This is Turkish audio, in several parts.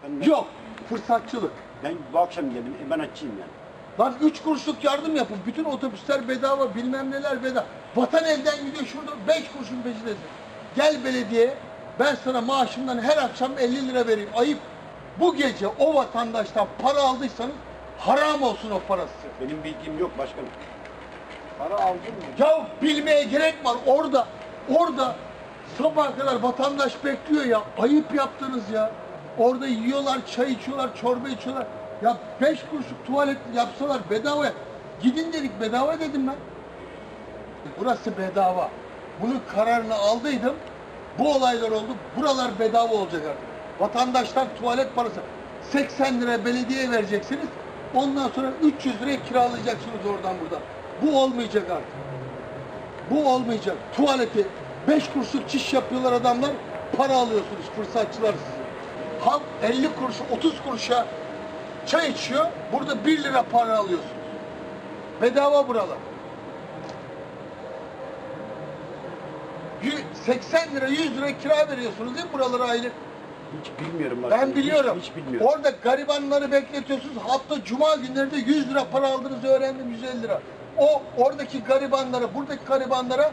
Efendim, ben- Yok. Fırsatçılık. Ben bu akşam geldim. E, ben açayım yani. Lan üç kuruşluk yardım yapın. Bütün otobüsler bedava, bilmem neler bedava. Vatan elden gidiyor şurada beş kuruşun peşindesin. Gel belediye, ben sana maaşımdan her akşam 50 lira vereyim. Ayıp. Bu gece o vatandaştan para aldıysanız haram olsun o parası. Benim bilgim yok başkanım. Para aldım mı? Ya bilmeye gerek var orada. Orada sabaha kadar vatandaş bekliyor ya. Ayıp yaptınız ya. Orada yiyorlar, çay içiyorlar, çorba içiyorlar. Ya beş kuruşluk tuvalet yapsalar bedava. Gidin dedik bedava dedim ben. Burası bedava. Bunun kararını aldıydım. Bu olaylar oldu. Buralar bedava olacak artık. Vatandaşlar tuvalet parası 80 lira belediyeye vereceksiniz. Ondan sonra 300 liraya kiralayacaksınız oradan buradan. Bu olmayacak artık. Bu olmayacak. Tuvaleti 5 kuruşluk çiş yapıyorlar adamlar. Para alıyorsunuz fırsatçılar sizi. Halk 50 kuruş 30 kuruşa çay içiyor. Burada 1 lira para alıyorsunuz. Bedava buralar. Yü- 80 lira 100 lira kira veriyorsunuz değil mi buralara aylık? Hiç bilmiyorum başkanım. Ben biliyorum. Hiç, hiç bilmiyorum. Orada garibanları bekletiyorsunuz. Hafta cuma günleri de 100 lira para aldığınızı öğrendim 150 lira. O oradaki garibanlara, buradaki garibanlara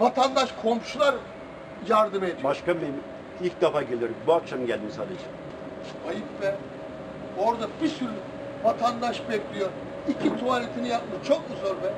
vatandaş, komşular yardım ediyor. Başkan benim ilk defa geliyorum. Bu akşam geldim sadece. Ayıp be. Orada bir sürü vatandaş bekliyor. İki tuvaletini yapmış. Çok mu zor be?